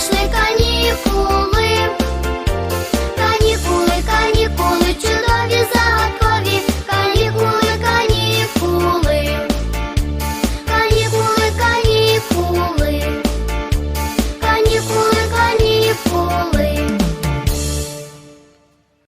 Сонячні канікули.